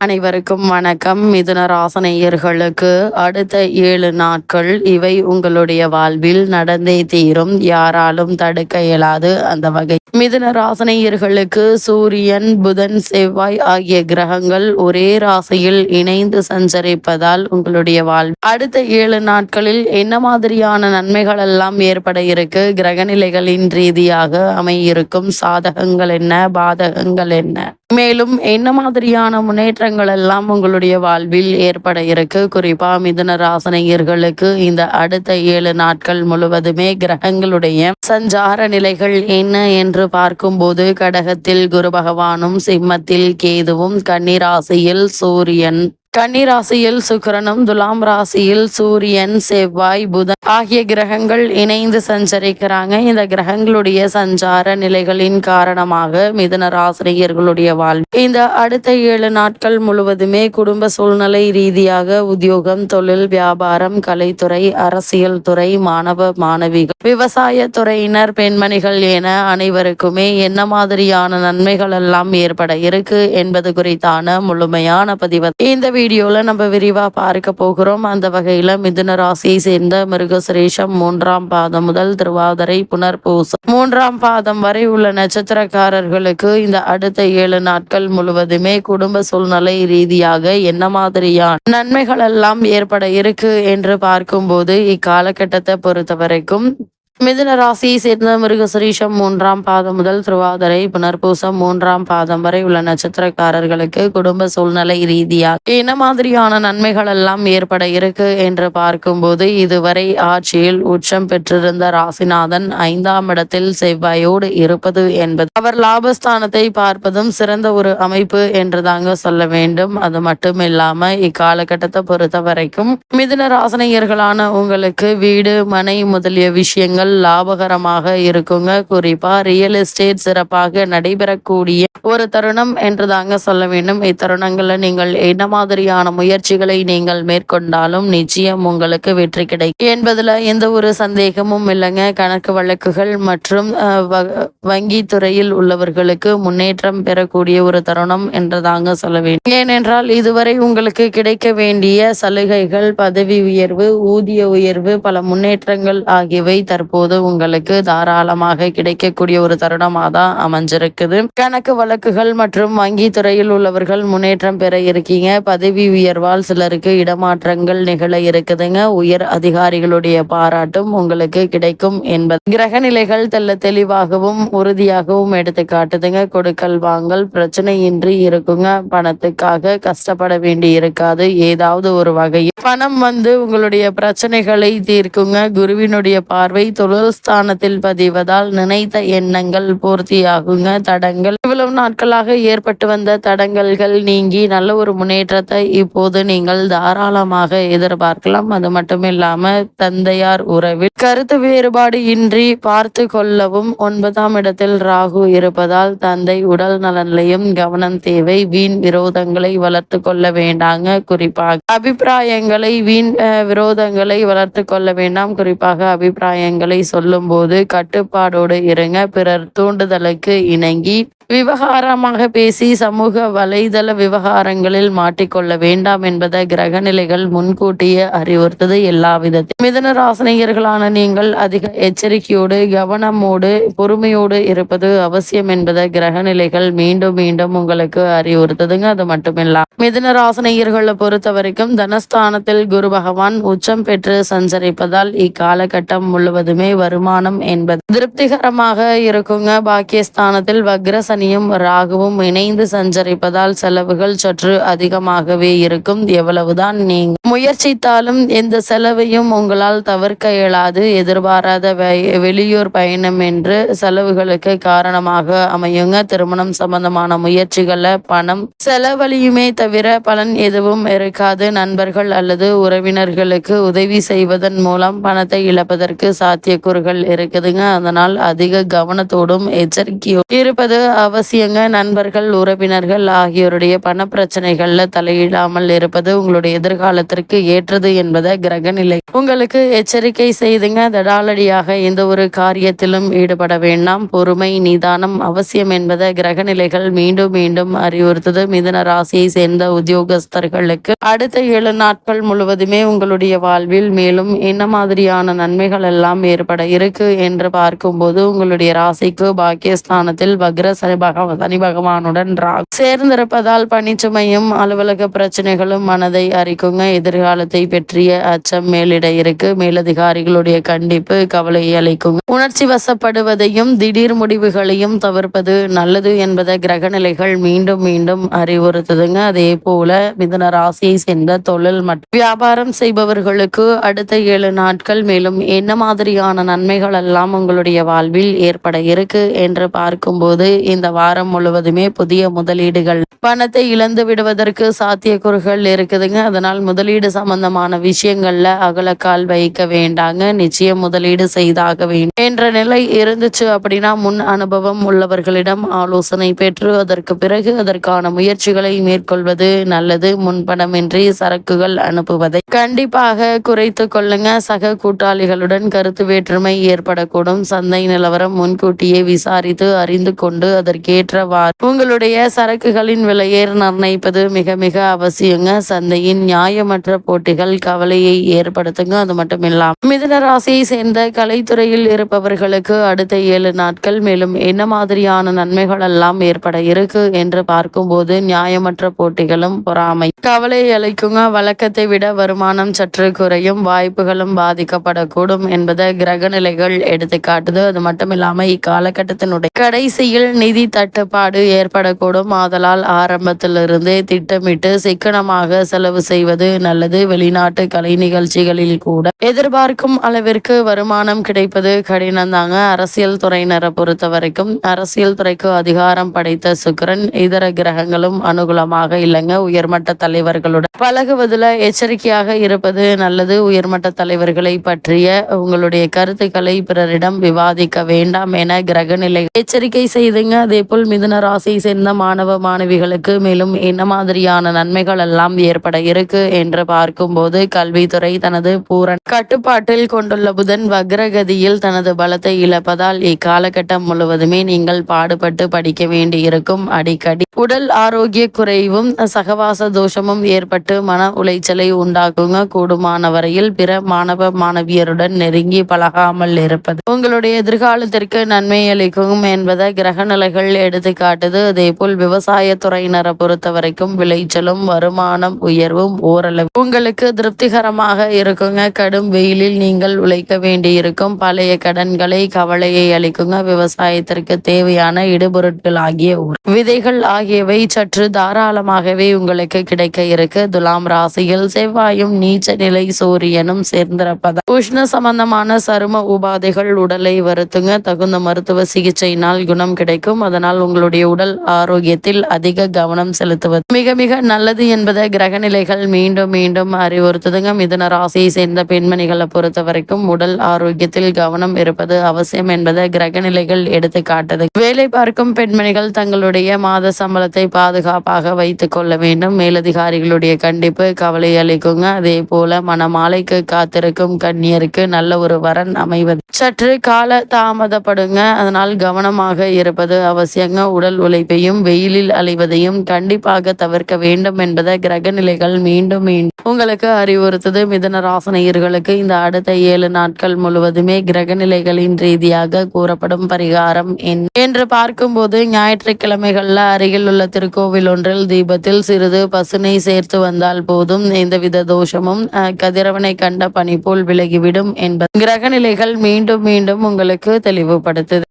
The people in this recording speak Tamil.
அனைவருக்கும் வணக்கம். மிதுன ராசனையர்களுக்கு அடுத்த ஏழு நாட்கள் இவை உங்களுடைய வாழ்வில் நடந்தே தீரும். யாராலும் தடுக்க இயலாது அந்த வகை. மிதுன ராசனையர்களுக்கு சூரியன் புதன் செவ்வாய் ஆகிய கிரகங்கள் ஒரே ராசியில் இணைந்து சஞ்சரிப்பதால் உங்களுடைய வாழ்வு அடுத்த ஏழு நாட்களில் என்ன மாதிரியான நன்மைகள் எல்லாம் ஏற்பட இருக்கு? கிரகநிலைகளின் ரீதியாக அமையிருக்கும் சாதகங்கள் என்ன? பாதகங்கள் என்ன? மேலும் என்ன மாதிரியான முன்னேற்றங்கள் எல்லாம் உங்களுடைய வாழ்வில் ஏற்பட இருக்கு? குறிப்பா மிதுன ராசனையர்களுக்கு இந்த அடுத்த ஏழு நாட்கள் முழுவதுமே கிரகங்களுடைய சஞ்சார நிலைகள் என்ன என்று பார்க்கும்போது கடகத்தில் குரு பகவானும் சிம்மத்தில் கேதுவும் கன்னிராசியில் சூரியன் கன்னி ராசியில் சுக்கிரனும் துலாம் ராசியில் சூரியன் செவ்வாய் புதன் ஆகிய கிரகங்கள் இணைந்து சஞ்சரிக்கிறாங்க. இந்த கிரகங்களுடைய சஞ்சார நிலைகளின் காரணமாக மிதன ராசிரியர்களுடைய வாழ்வு. இந்த அடுத்த ஏழு நாட்கள் முழுவதுமே குடும்ப சூழ்நிலை ரீதியாக உத்தியோகம் தொழில் வியாபாரம் கலைத்துறை அரசியல் துறை மாணவ மாணவிகள் விவசாய துறையினர் பெண்மணிகள் என அனைவருக்குமே என்ன மாதிரியான நன்மைகள் எல்லாம் ஏற்பட இருக்கு என்பது குறித்தான முழுமையான பதிவு. இந்த வீடியோவில் நம்ம விரிவா பார்க்க போகிறோம். அந்த வகையில் மிதுன ராசியை சேர்ந்த மிருகசுரேஷம் மூன்றாம் பாதம் முதல் திருவாதிரை புனர்பூசம். மூன்றாம் பாதம் வரை உள்ள நட்சத்திரக்காரர்களுக்கு இந்த அடுத்த ஏழு நாட்கள் முழுவதுமே குடும்ப சூழ்நிலை ரீதியாக என்ன மாதிரியான நன்மைகள் எல்லாம் ஏற்பட இருக்கு என்று பார்க்கும்போது இக்காலகட்டத்தை பொறுத்த வரைக்கும் மிதுன ராசியை சேர்ந்த மிருகசுரீஷம் மூன்றாம் பாதம் முதல் திருவாதிரை புனர்பூசம் மூன்றாம் பாதம் வரை உள்ள நட்சத்திரக்காரர்களுக்கு குடும்ப சூழ்நிலை ரீதியாக என்ன மாதிரியான நன்மைகள் எல்லாம் ஏற்பட இருக்கு என்று பார்க்கும்போது இதுவரை ஆட்சியில் உச்சம் பெற்றிருந்த ராசிநாதன் ஐந்தாம் இடத்தில் செவ்வாயோடு இருப்பது என்பது. அவர் லாபஸ்தானத்தை பார்ப்பதும் சிறந்த ஒரு அமைப்பு என்று தாங்க சொல்ல வேண்டும். அது மட்டும் இல்லாம இக்காலகட்டத்தை பொறுத்த வரைக்கும் மிதுன ராசனையர்களான உங்களுக்கு வீடு மனை முதலிய விஷயங்கள் லாபகரமாக இருக்குங்க. குறிப்பா ரியல் எஸ்டேட் சிறப்பாக நடைபெறக்கூடிய ஒரு தருணம் என்று தாங்க சொல்ல வேண்டும். இத்தருணங்கள்ல நீங்கள் என்ன மாதிரியான முயற்சிகளை நீங்கள் மேற்கொண்டாலும் நிச்சயம் உங்களுக்கு வெற்றி கிடைக்கும். என்பதுல எந்த ஒரு சந்தேகமும் இல்லைங்க. கணக்கு வழக்குகள் மற்றும் வங்கி துறையில் உள்ளவர்களுக்கு முன்னேற்றம் பெறக்கூடிய ஒரு தருணம் என்று தாங்க சொல்ல வேண்டும். ஏனென்றால் இதுவரை உங்களுக்கு கிடைக்க வேண்டிய சலுகைகள் பதவி உயர்வு ஊதிய உயர்வு பல முன்னேற்றங்கள் ஆகியவை தற்போது உங்களுக்கு தாராளமாக கிடைக்கக்கூடிய ஒரு தருணமாக தான் அமைஞ்சிருக்குது. கணக்கு வழக்குகள் மற்றும் வங்கி துறையில் உள்ளவர்கள் முன்னேற்றம் பெற இருக்கீங்க. பதவி உயர்வால் சிலருக்கு இடமாற்றங்கள் நிகழ இருக்குதுங்க. உயர் அதிகாரிகளுடைய பாராட்டும் உங்களுக்கு கிடைக்கும் என்பது. கிரக நிலைகள் தெல்ல தெளிவாகவும் உறுதியாகவும் எடுத்து காட்டுதுங்க. கொடுக்கல் வாங்கல் பிரச்சனையின்றி இருக்குங்க. பணத்துக்காக கஷ்டப்பட வேண்டி இருக்காது. ஏதாவது ஒரு வகையில் பணம் வந்து உங்களுடைய பிரச்சனைகளை தீர்க்குங்க. குருவினுடைய பார்வை தொழில் ஸ்தானத்தில் பதிவதால் நினைத்த எண்ணங்கள் பூர்த்தியாகுங்க. தடங்கள். இவ்வளவு நாட்களாக ஏற்பட்டு வந்த தடங்கல்கள் நீங்கி நல்ல ஒரு முன்னேற்றத்தை இப்போது நீங்கள் தாராளமாக எதிர்பார்க்கலாம். அது மட்டும் இல்லாம தந்தையார் உறவில் கருத்து வேறுபாடு இன்றி பார்த்து கொள்ளவும் ஒன்பதாம் இடத்தில் ராகு இருப்பதால் தந்தை உடல் நலனிலையும் கவனம் தேவை. வீண் விரோதங்களை வளர்த்து கொள்ள வேண்டாங்க. குறிப்பாக அபிப்பிராயங்களை வீண் விரோதங்களை வளர்த்து கொள்ள வேண்டாம். குறிப்பாக அபிப்பிராயங்களை சொல்லும்போது கட்டுப்பாடோடு இருங்க. பிறர் தூண்டுதலுக்கு இணங்கி விவகாரமாக பேசி சமூக வலைதள விவகாரங்களில் மாட்டிக்கொள்ள வேண்டாம் என்பதை கிரகநிலைகள் முன்கூட்டியே அறிவுறுத்தது எல்லா விதத்தில் மிதன ராசனிகர்களான நீங்கள் அதிக எச்சரிக்கையோடு கவனமோடு பொறுமையோடு இருப்பது அவசியம் என்பதை கிரகநிலைகள் மீண்டும் மீண்டும் உங்களுக்கு அறிவுறுத்ததுங்க. அது மட்டுமில்லாம மிதன ராசனிகர்களை பொறுத்த வரைக்கும் தனஸ்தானத்தில் குரு பகவான் உச்சம் பெற்று சஞ்சரிப்பதால் இக்காலகட்டம் முழுவதுமே வருமானம் என்பது திருப்திகரமாக இருக்குங்க. பாக்கியஸ்தானத்தில் வக்ர சனியும் ராகுவும் இணைந்து சஞ்சரிப்பதால் செலவுகள் சற்று அதிகமாகவே இருக்கும். எவ்வளவுதான் நீங்கள் முயற்சித்தாலும் எந்த செலவையும் உங்களால் தவிர்க்க இயலாது. எதிர்பாராத வெளியூர் பயணம் என்று செலவுகளுக்கு காரணமாக அமையுங்க. திருமணம் சம்பந்தமான முயற்சிகளை பணம் செலவழியுமே தவிர பலன் எதுவும் இருக்காது. நண்பர்கள் அல்லது உறவினர்களுக்கு உதவி செய்வதன் மூலம் பணத்தை இழப்பதற்கு சாத்தியக்கூறுகள் இருக்குதுங்க. அதனால் அதிக கவனத்தோடும் எச்சரிக்கையோடு இருப்பது அவசியங்க. நண்பர்கள் உறவினர்கள் ஆகியோருடைய பணப்பிரச்சனைகள்ல தலையிடாமல் இருப்பது உங்களுடைய எதிர்காலத்தில் காலத்திற்கு ஏற்றது என்பதை கிரகநிலை உங்களுக்கு எச்சரிக்கை செய்துங்க. தடாலடியாக எந்த ஒரு காரியத்திலும் ஈடுபட வேண்டாம். பொறுமை நிதானம் அவசியம் என்பதை கிரகநிலைகள் மீண்டும் மீண்டும் அறிவுறுத்தது. மிதன ராசியை சேர்ந்த உத்தியோகஸ்தர்களுக்கு அடுத்த ஏழு நாட்கள் முழுவதுமே உங்களுடைய வாழ்வில் மேலும் என்ன மாதிரியான நன்மைகள் எல்லாம் ஏற்பட இருக்கு என்று பார்க்கும்போது உங்களுடைய ராசிக்கு பாக்கியஸ்தானத்தில் வக்ர சனி பகவான் சனி பகவானுடன் சேர்ந்திருப்பதால் பணிச்சுமையும் அலுவலக பிரச்சனைகளும் மனதை அறிக்குங்க எதிர்காலத்தை பற்றிய அச்சம் மேலிட இருக்கு. மேலதிகாரிகளுடைய கண்டிப்பு கவலையை அளிக்கும். உணர்ச்சி வசப்படுவதையும் திடீர் முடிவுகளையும் தவிர்ப்பது நல்லது என்பதை கிரகநிலைகள் மீண்டும் மீண்டும் அறிவுறுத்துதுங்க. அதே போல மிதுன ராசியை சேர்ந்த தொழில் மற்றும் வியாபாரம் செய்பவர்களுக்கு அடுத்த ஏழு நாட்கள் மேலும் என்ன மாதிரியான நன்மைகள் எல்லாம் உங்களுடைய வாழ்வில் ஏற்பட இருக்கு என்று பார்க்கும்போது இந்த வாரம் முழுவதுமே புதிய முதலீடுகள். பணத்தை இழந்து விடுவதற்கு சாத்தியக்கூறுகள் இருக்குதுங்க. அதனால் முதலீடு சம்பந்தமான விஷயங்கள்ல அகலக்கால் வைக்க வேண்டாங்க. நிச்சயம் முதலீடு செய்தாக வேண்டும். என்ற நிலை இருந்துச்சு அப்படின்னா முன் அனுபவம் உள்ளவர்களிடம் ஆலோசனை பெற்று அதற்கு பிறகு அதற்கான முயற்சிகளை மேற்கொள்வது நல்லது. முன்பணமின்றி சரக்குகள் அனுப்புவதை கண்டிப்பாக குறைத்து கொள்ளுங்க. சக கூட்டாளிகளுடன் கருத்து வேற்றுமை ஏற்படக்கூடும். சந்தை நிலவரம் முன்கூட்டியே விசாரித்து அறிந்து கொண்டு அதற்கேற்றவாறு உங்களுடைய சரக்குகளின் விலையை நிர்ணயிப்பது மிக மிக அவசியங்க. சந்தையின் நியாயமற்ற போட்டிகள் கவலையை ஏற்படுத்துங்க. அது மட்டும் இல்லாமல் மிதன ராசியை சேர்ந்த கலைத்துறையில் இருப்பவர்களுக்கு அடுத்த ஏழு நாட்கள் மேலும் என்ன மாதிரியான நன்மைகள் எல்லாம் ஏற்பட இருக்கு என்று பார்க்கும்போது நியாயமற்ற போட்டிகளும் பொறாமை. கவலை அளிக்குங்க. வழக்கத்தை விட வருமானம் சற்று குறையும். வாய்ப்புகளும் பாதிக்கப்படக்கூடும் என்பதை கிரகநிலைகள் எடுத்து காட்டுது அது மட்டும் இல்லாம இக்காலகட்டத்தினுடைய கடைசியில் நிதி தட்டுப்பாடு ஏற்படக்கூடும். ஆதலால் ஆரம்பத்திலிருந்தே திட்டமிட்டு சிக்கனமாக செலவு செய்வது நல்ல அல்லது வெளிநாட்டு கலை நிகழ்ச்சிகளில் கூட எதிர்பார்க்கும் அளவிற்கு வருமானம் கிடைப்பது கடினம் தாங்க அரசியல் துறையினரை பொறுத்த வரைக்கும் அரசியல் துறைக்கு அதிகாரம் படைத்த சுக்கிரன் இதர கிரகங்களும் அனுகூலமாக இல்லைங்க. உயர்மட்ட தலைவர்களுடன் பழகுவதில் எச்சரிக்கையாக இருப்பது நல்லது. உயர்மட்ட தலைவர்களை பற்றிய உங்களுடைய கருத்துக்களை பிறரிடம் விவாதிக்க வேண்டாம் என கிரக நிலை எச்சரிக்கை செய்துங்க. அதே போல் மிதுன ராசியை சேர்ந்த மாணவ மாணவிகளுக்கு மேலும் என்ன மாதிரியான நன்மைகள் எல்லாம் ஏற்பட இருக்கு என்ற பார்க்கும்போது கல்வித்துறை தனது பூரண கட்டுப்பாட்டில் கொண்டுள்ள புதன் வக்ரகதியில் தனது பலத்தை இழப்பதால் இக்காலகட்டம் முழுவதுமே நீங்கள் பாடுபட்டு படிக்க வேண்டியிருக்கும். அடிக்கடி உடல் ஆரோக்கிய குறைவும் சகவாச தோஷமும் ஏற்பட்டு மன உளைச்சலை உண்டாக்குங்க. கூடுமான வரையில் பிற மாணவ மாணவியருடன் நெருங்கி பழகாமல் இருப்பது உங்களுடைய எதிர்காலத்திற்கு நன்மை அளிக்கும் என்பதை கிரகநிலைகள் எடுத்து காட்டுது அதே போல் விவசாயத்துறையினரை பொறுத்த வரைக்கும் விளைச்சலும் வருமானம் உயர்வும் ஓரளவு உங்களுக்கு திருப்திகரமாக இருக்குங்க. கடும் வெயிலில் நீங்கள் உழைக்க வேண்டியிருக்கும். பழைய கடன்களை கவலையை அளிக்குங்க. விவசாயத்திற்கு தேவையான இடுபொருட்கள் ஆகிய விதைகள் ஆகியவை சற்று தாராளமாகவே உங்களுக்கு கிடைக்க இருக்கு. துலாம் ராசியில் செவ்வாயும் நீச்ச நிலை சூரியனும் சேர்ந்திருப்பதா உஷ்ண சம்பந்தமான சரும உபாதைகள் உடலை வருத்துங்க. தகுந்த மருத்துவ சிகிச்சையினால் குணம் கிடைக்கும். அதனால் உங்களுடைய உடல் ஆரோக்கியத்தில் அதிக கவனம் செலுத்துவது மிக மிக நல்லது என்பதை கிரகநிலைகள் மீண்டும் மீண்டும் மீண்டும் அறிவுறுத்துதுங்க மிதுன ராசியை சேர்ந்த பெண்மணிகளை பொறுத்த வரைக்கும் உடல் ஆரோக்கியத்தில் கவனம் இருப்பது அவசியம் என்பதை கிரகநிலைகள் எடுத்து காட்டுது. வேலை பார்க்கும் பெண்மணிகள் தங்களுடைய மாத சம்பளத்தை பாதுகாப்பாக வைத்துக் கொள்ள வேண்டும். மேலதிகாரிகளுடைய கண்டிப்பு கவலை அளிக்குங்க. அதே போல மனமாலைக்கு காத்திருக்கும் கண்ணியருக்கு நல்ல ஒரு வரன் அமைவது. சற்று கால தாமதப்படுங்க. அதனால் கவனமாக இருப்பது அவசியங்க. உடல் உழைப்பையும் வெயிலில் அலைவதையும் கண்டிப்பாக தவிர்க்க வேண்டும் என்பதை கிரகநிலைகள் மீண்டும் மீண்டும் உங்களுக்கு அறிவுறுத்தது மிதன ராசனையர்களுக்கு இந்த அடுத்த ஏழு நாட்கள் முழுவதுமே கிரகநிலைகளின் ரீதியாக கூறப்படும் பரிகாரம் என்று பார்க்கும்போது ஞாயிற்றுக்கிழமைகள்ல அருகில் உள்ள திருக்கோவில் ஒன்றில் தீபத்தில் சிறிது பசுனை சேர்த்து வந்தால் போதும். எந்தவித தோஷமும் கதிரவனை கண்ட பனி போல் விலகிவிடும் என்பது. கிரகநிலைகள் மீண்டும் மீண்டும் உங்களுக்கு தெளிவுபடுத்துது.